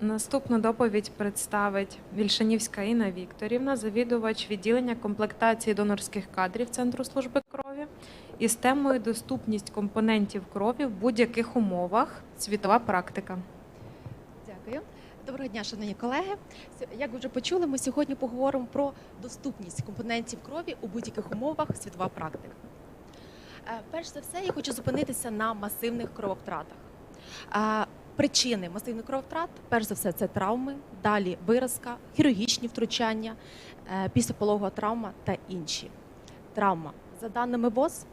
Наступну доповідь представить Вільшанівська Інна Вікторівна, завідувач відділення комплектації донорських кадрів Центру служби крові із темою доступність компонентів крові в будь-яких умовах. Світова практика. Дякую. Доброго дня, шановні колеги. Як ви вже почули, ми сьогодні поговоримо про доступність компонентів крові у будь-яких умовах світова практика. Е, Перш за все, я хочу зупинитися на масивних крововтратах. Причини масивних крововтрат, перш за все, це травми, далі виразка, хірургічні втручання, е, післяпологова травма та інші. Травма. За даними ВОЗ,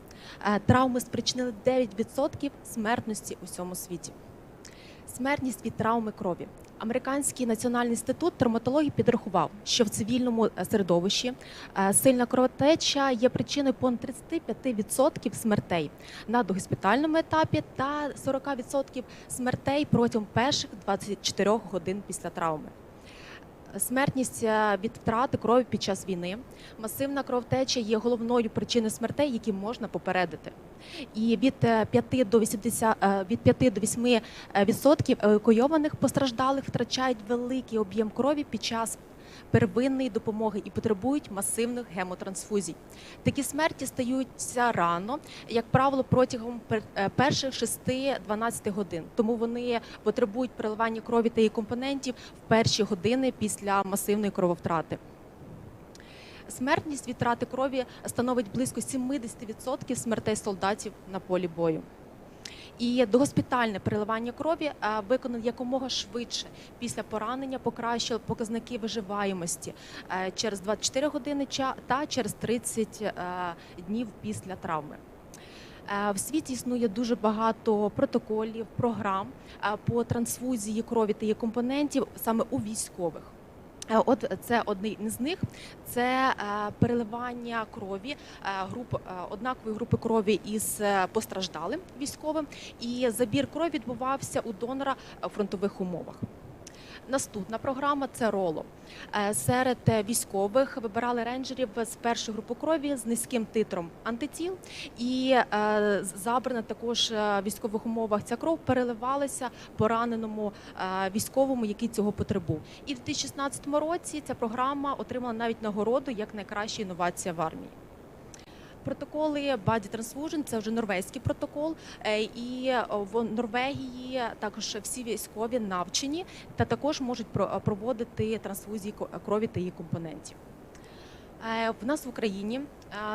е, травми спричинили 9% смертності у всьому світі. Смертність від травми крові. Американський національний інститут травматології підрахував, що в цивільному е, середовищі е, сильна кровотеча є причиною понад 35% смертей на догоспітальному етапі та 40% смертей протягом перших 24 годин після травми. Смертність е, від втрати крові під час війни. Масивна кровтеча є головною причиною смертей, які можна попередити. І від е, 5 до 80, е, від 5 до 8 е, відсотків евакуйованих постраждалих втрачають великий об'єм крові під час первинної допомоги і потребують масивних гемотрансфузій. Такі смерті стаються рано, як правило, протягом е, перших 6-12 годин. Тому вони потребують переливання крові та її компонентів в перші години після масивної крововтрати. Смертність від втрати крові становить близько 70% смертей солдатів на полі бою. І догоспітальне переливання крові виконано якомога швидше після поранення покращило показники виживаємості е, через 24 години та через 30 е, днів після травми. Е, В світі існує дуже багато протоколів, програм по трансфузії крові та її компонентів саме у військових. Е, От це один з них. Це е, переливання крові е, груп однакової групи крові із постраждалим військовим, і забір крові відбувався у донора в фронтових умовах. Наступна програма це роло. Е, Серед е, військових вибирали рейнджерів з першої групи крові з низьким титром антитіл, і е, забрана також в військових умовах ця кров переливалася пораненому військовому, який цього потребув. І в 2016 році ця програма отримала навіть нагороду як найкраща інновація в армії. Протоколи Body Transfusion – це вже норвезький протокол, е, і е, в Норвегії також всі військові навчені та також можуть про- проводити трансфузії крові та її компонентів. Е, В нас в Україні,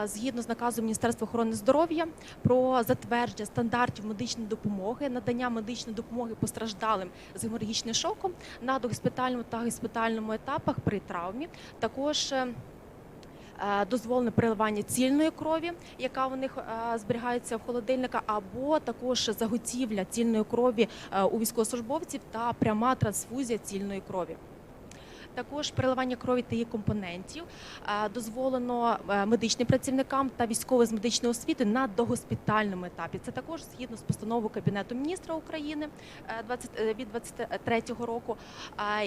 е, згідно з наказом Міністерства охорони здоров'я про затвердження стандартів медичної допомоги, надання медичної допомоги постраждалим з геморагічним шоком на догоспітальному та госпітальному етапах при травмі, також е, е, дозволене переливання цільної крові, яка у них е, зберігається в холодильниках, або також заготівля цільної крові е, у військовослужбовців та пряма трансфузія цільної крові. Також переливання крові та її компонентів дозволено е, медичним працівникам та військовим з медичної освіти на догоспітальному етапі. Це також згідно з постановою Кабінету міністра України е, 20, е, від 23 року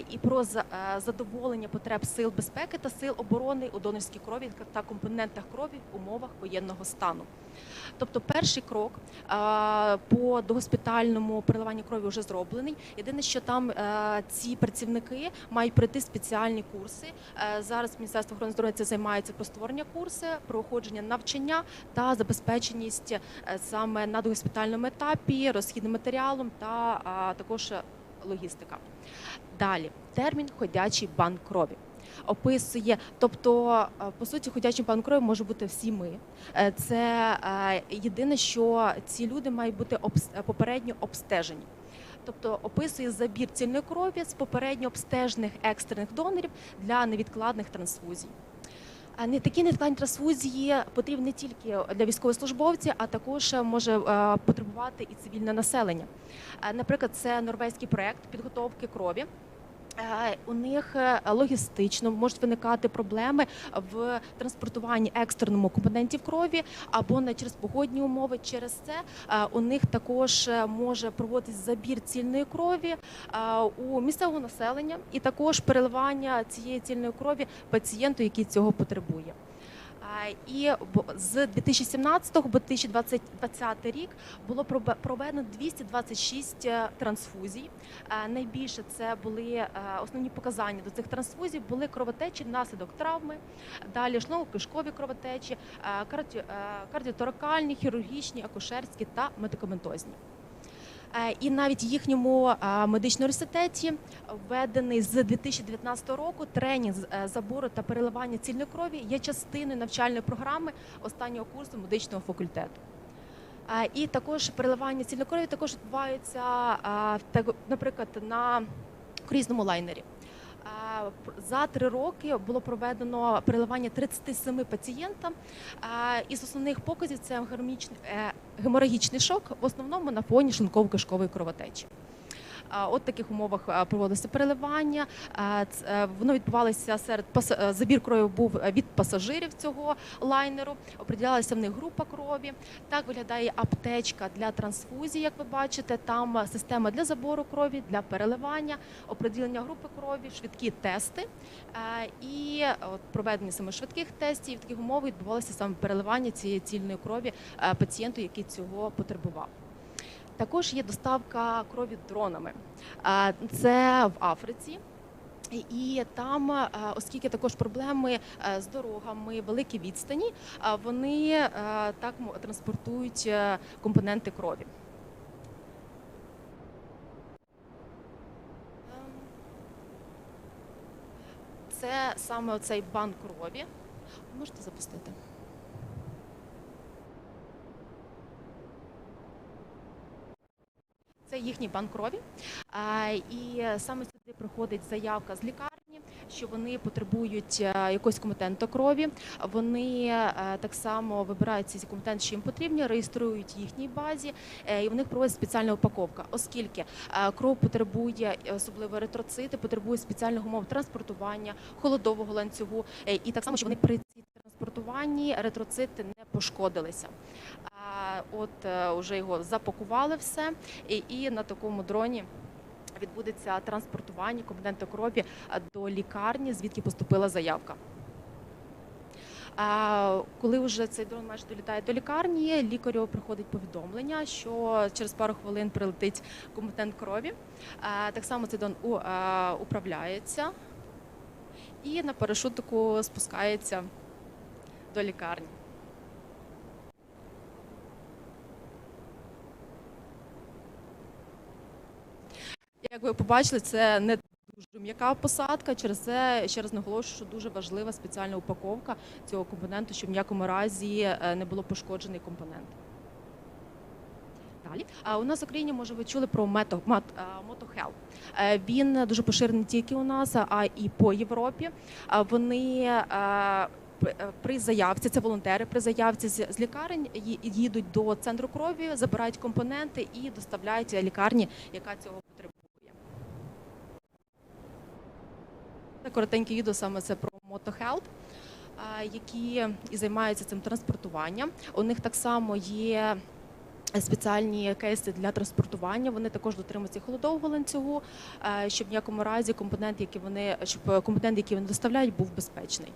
і про за- задоволення потреб сил безпеки та сил оборони у донорській крові та компонентах крові в умовах воєнного стану. Тобто, перший крок по догоспітальному переливанню крові вже зроблений. Єдине, що там ці працівники мають пройти спеціальні курси. Е, Зараз Міністерство охорони здоров'я це займається про створення курси, проходження навчання та забезпеченість е, саме на догоспітальному етапі, розхідним матеріалом та також логістика. Далі термін ходячий банк крові. Описує, тобто, е, по суті, ходячим банк крові може бути всі ми. Це єдине, що ці люди мають бути попередньо обстежені. Тобто описує забір цільної крові з попередньо обстежених екстрених донорів для невідкладних трансфузій. Не такі невідкладні трансфузії потрібні не тільки для військовослужбовців, а також може е, потребувати і цивільне населення. Е, Наприклад, це норвезький проект підготовки крові. Е, У них е, логістично можуть виникати проблеми в транспортуванні екстреному компонентів крові або не через погодні умови. Через це е, у них також може проводитись забір цільної крові у місцевого населення і також переливання цієї цільної крові пацієнту, який цього потребує. Е, І з 2017 по 2020 рік було проведено 226 е, трансфузій. Е, Найбільше це були основні показання до цих трансфузій були кровотечі внаслідок травми, далі шлунково-кишкові кровотечі, карді- кардіоторакальні, хірургічні, акушерські та медикаментозні. Е, І навіть їхньому е, медичному університеті введений з 2019 року тренінг з е, забору та переливання цільної крові є частиною навчальної програми останнього курсу медичного факультету. І також переливання цільної крові також відбувається, наприклад, на круїзному лайнері. За три роки було проведено переливання 37 пацієнтам. Із основних показів це е, геморагічний шок, в основному на фоні шлунково-кишкової кровотечі. От таких умовах проводилося переливання. Е, Воно відбувалося серед е, забір крові був е, від пасажирів цього лайнеру. Оприділялася в них група крові. Так виглядає аптечка для трансфузії, як ви бачите. Там система для забору крові, для переливання, оприділення групи крові, швидкі тести. І от проведення саме швидких тестів в таких умовах відбувалося саме переливання цієї цільної крові пацієнту, який цього потребував. Також є доставка крові дронами. Е, Це в Африці. І- там, е, оскільки також проблеми е, з дорогами, великі відстані, вони так транспортують компоненти крові. Ем, Це саме цей банк крові. Можете запустити? Їхній банк крові. І саме сюди приходить заявка з лікарні, що вони потребують е, якогось компонента крові. Вони е, так само вибирають ці компоненти, що їм потрібні, реєструють їхній базі, е, і в них проводять спеціальна упаковка, оскільки кров потребує, особливо еритроцити, потребує спеціальних умов транспортування, холодового ланцюгу, і так само, що вони при транспортуванні еритроцити не пошкодилися. От е, вже його запакували все, і, і на такому дроні відбудеться транспортування компоненту крові е, до лікарні, звідки поступила заявка. Коли вже цей дрон майже долітає до лікарні, лікарю приходить повідомлення, що через пару хвилин прилетить компонент крові. Так само цей дрон управляється і на парашутику спускається до лікарні. Як ви побачили, це не дуже м'яка посадка. Через це ще раз наголошую, що дуже важлива спеціальна упаковка цього компоненту, щоб в ніякому разі е, не було пошкоджений компонент. Далі а у нас в Україні, може, ви чули про мето, е, Е, Він дуже поширений не тільки у нас, а і по Європі. Вони при заявці, це волонтери при заявці з лікарень їдуть до центру крові, забирають компоненти і доставляють лікарні, яка цього потребує. Це коротеньке відео саме це про MotoHelp, які і займаються цим транспортуванням. У них так само є. Спеціальні кейси для транспортування. Вони також дотримуються холодового ланцюгу, щоб в ніякому разі компонент, який вони щоб компонент, який вони доставляють, був безпечний.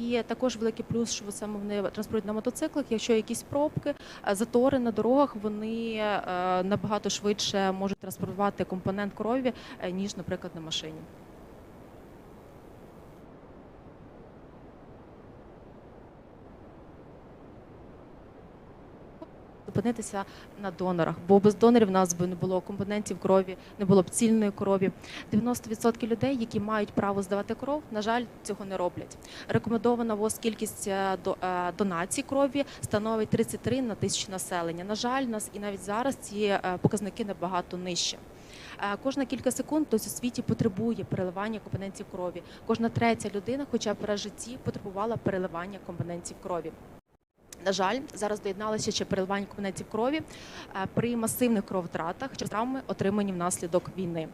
І також великий плюс, що саме вони транспортують на мотоциклах. Якщо якісь пробки, е, затори на дорогах, вони е, набагато швидше можуть транспортувати компонент крові, е, ніж, наприклад, на машині. Зупинитися на донорах, бо без донорів в нас би не було компонентів крові, не було б цільної крові. 90% людей, які мають право здавати кров, на жаль, цього не роблять. Рекомендована ВОЗ кількість е, е, донацій крові становить 33 на тисячу населення. На жаль, нас і навіть зараз ці е, показники набагато нижче. Кожна кілька секунд хтось у світі потребує переливання компонентів крові. Кожна третя людина, хоча б раз в житті, потребувала переливання компонентів крові. На жаль, зараз доєдналося ще переливання компонентів крові е, при масивних кровотратах через травми, отримані внаслідок війни.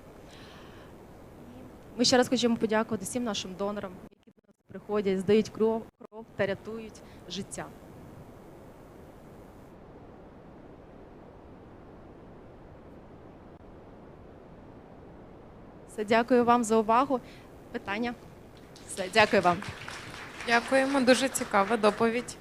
Ми ще раз хочемо подякувати всім нашим донорам, які до нас приходять, здають кров, кров та рятують життя. Все, дякую вам за увагу. Питання? Все, дякую вам. Дякуємо, дуже цікава доповідь.